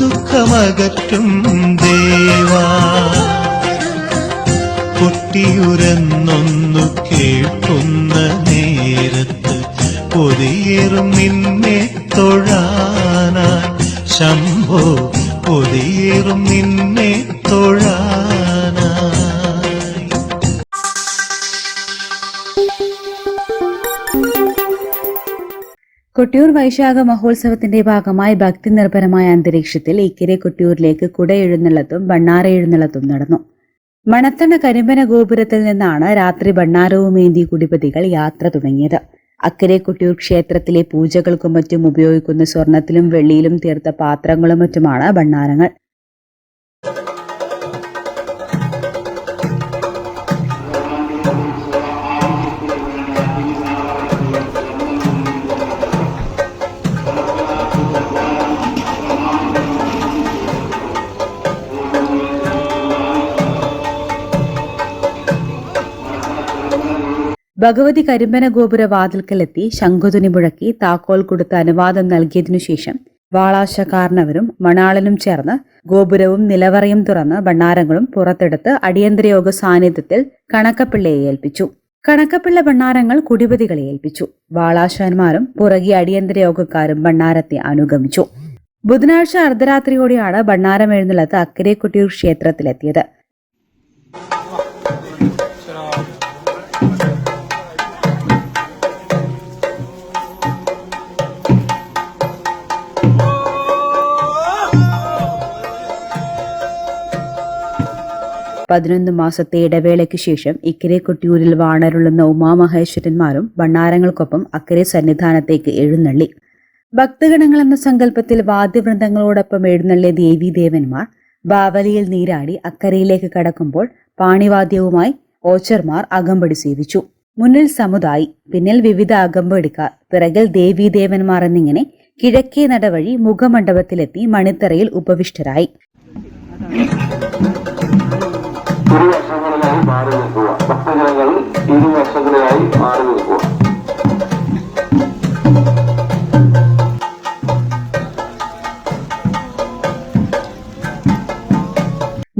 ദുഃഖമകറ്റും ദേവാ. കുട്ടിയുരന്നൊന്നു കേൾക്കുന്ന കൊട്ടിയൂർ വൈശാഖ മഹോത്സവത്തിന്റെ ഭാഗമായി ഭക്തി നിർഭരമായ അന്തരീക്ഷത്തിൽ ഇക്കരെ കൊട്ടിയൂരിലേക്ക് കുട എഴുന്നള്ളത്തും ബണ്ണാര എഴുന്നള്ളത്തും നടന്നു. മണത്തണ കരിമ്പന ഗോപുരത്തിൽ നിന്നാണ് രാത്രി ബണ്ണാരവുമേന്തി കുടിപതികൾ യാത്ര തുടങ്ങിയത്. അക്കരെ കൊട്ടിയൂർ ക്ഷേത്രത്തിലെ പൂജകൾക്കും മറ്റും ഉപയോഗിക്കുന്ന സ്വർണത്തിലും വെള്ളിയിലും തീർത്ത പാത്രങ്ങളും മറ്റുമാണ് ഭണ്ണാരങ്ങൾ. ഭഗവതി കരിമ്പന ഗോപുര വാതിൽക്കലെത്തി ശംഖുതുനി മുഴക്കി താക്കോൽ കൊടുത്ത് അനുവാദം നൽകിയതിനു ശേഷം വാളാശക്കാരനവരും മണാളനും ചേർന്ന് ഗോപുരവും നിലവറയും തുറന്ന് ഭണ്ണാരങ്ങളും പുറത്തെടുത്ത് അടിയന്തരയോഗ സാന്നിധ്യത്തിൽ കണക്കപ്പിള്ളയെ ഏൽപ്പിച്ചു. കണക്കപ്പിള്ള ഭണ്ണാരങ്ങൾ കുടിപതികളെ ഏൽപ്പിച്ചു. വാളാശാന്മാരും പുറകെ അടിയന്തരയോഗക്കാരും ഭണ്ണാരത്തെ അനുഗമിച്ചു. ബുധനാഴ്ച അർദ്ധരാത്രിയോടെയാണ് ഭണ്ണാരം എഴുന്നള്ളത്ത് അക്കരെ കൊട്ടിയൂർ ക്ഷേത്രത്തിലെത്തിയത്. പതിനൊന്ന് മാസത്തെ ഇടവേളയ്ക്ക് ശേഷം ഇക്കരെ കൊട്ടിയൂരിൽ വാണരുളുന്ന ഉമാമഹേശ്വരന്മാരും ഭണ്ണാരങ്ങൾക്കൊപ്പം അക്കരെ സന്നിധാനത്തേക്ക് എഴുന്നള്ളി. ഭക്തഗണങ്ങൾ എന്ന സങ്കല്പത്തിൽ വാദ്യവൃന്ദങ്ങളോടൊപ്പം എഴുന്നള്ളിയ ദേവീദേവന്മാർ ബാവലിയിൽ നീരാടി അക്കരയിലേക്ക് കടക്കുമ്പോൾ പാണിവാദ്യവുമായി ഓച്ചർമാർ അകമ്പടി സേവിച്ചു. മുന്നിൽ സമുദായി പിന്നിൽ വിവിധ അകമ്പടിക്കാർ പിറകിൽ ദേവീദേവന്മാർ എന്നിങ്ങനെ കിഴക്കേ നടവഴി മുഖമണ്ഡപത്തിലെത്തി മണിത്തറയിൽ ഉപവിഷ്ടരായി. മാറി നിൽക്കുക. ഭക്തജനങ്ങൾ ഇരുവശങ്ങളിലായി മാറി നിൽക്കുക.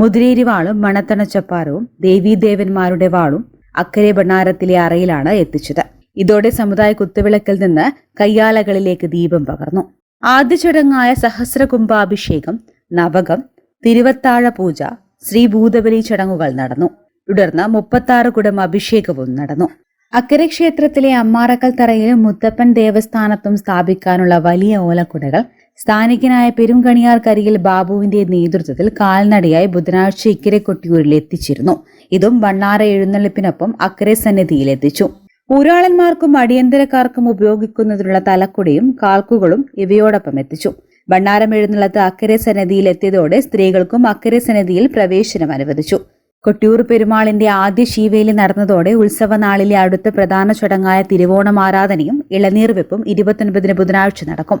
മുതിരേരി വാളും മണത്തണച്ചപ്പാറവും ദേവീദേവന്മാരുടെ വാളും അക്കരെ ഭണ്ണാരത്തിലെ അറയിലാണ് എത്തിച്ചത്. ഇതോടെ സമുദായ കുത്തുവിളക്കിൽ നിന്ന് കയ്യാലകളിലേക്ക് ദീപം പകർന്നു. ആദ്യ ചടങ്ങായ സഹസ്രകുംഭാഭിഷേകം നവകം തിരുവത്താഴ പൂജ ശ്രീഭൂതബലി ചടങ്ങുകൾ നടന്നു. തുടർന്ന് മുപ്പത്താറ് കുടം അഭിഷേകവും നടന്നു. അക്കരെ ക്ഷേത്രത്തിലെ അമ്മാറക്കൽ തറയിലും മുത്തപ്പൻ ദേവസ്ഥാനത്തും സ്ഥാപിക്കാനുള്ള വലിയ ഓലക്കുടകൾ സ്ഥാനികനായ പെരുംകണിയാർക്കരികിൽ ബാബുവിന്റെ നേതൃത്വത്തിൽ കാൽനടയായി ബുധനാഴ്ച ഇക്കരെ കൊട്ടിയൂരിൽ എത്തിച്ചിരുന്നു. ഇതും വണ്ണാറ എഴുന്നള്ളിപ്പിനൊപ്പം അക്കരെ സന്നിധിയിൽ എത്തിച്ചു. ഊരാളന്മാർക്കും അടിയന്തരക്കാർക്കും ഉപയോഗിക്കുന്നതിനുള്ള തലക്കുടയും കാൽക്കുകളും ഇവയോടൊപ്പം എത്തിച്ചു. ഭണ്ണാരം എഴുന്നള്ളത്ത് അക്കരെ സന്നിധിയിൽ എത്തിയതോടെ സ്ത്രീകൾക്കും അക്കരെ സന്നിധിയിൽ പ്രവേശനം അനുവദിച്ചു. കൊട്ടിയൂർ പെരുമാളിന്റെ ആദ്യ ശീവേലി നടന്നതോടെ ഉത്സവനാളിലെ അടുത്ത പ്രധാന ചടങ്ങായ തിരുവോണം ആരാധനയും ഇളനീർ വെപ്പും ബുധനാഴ്ച നടക്കും.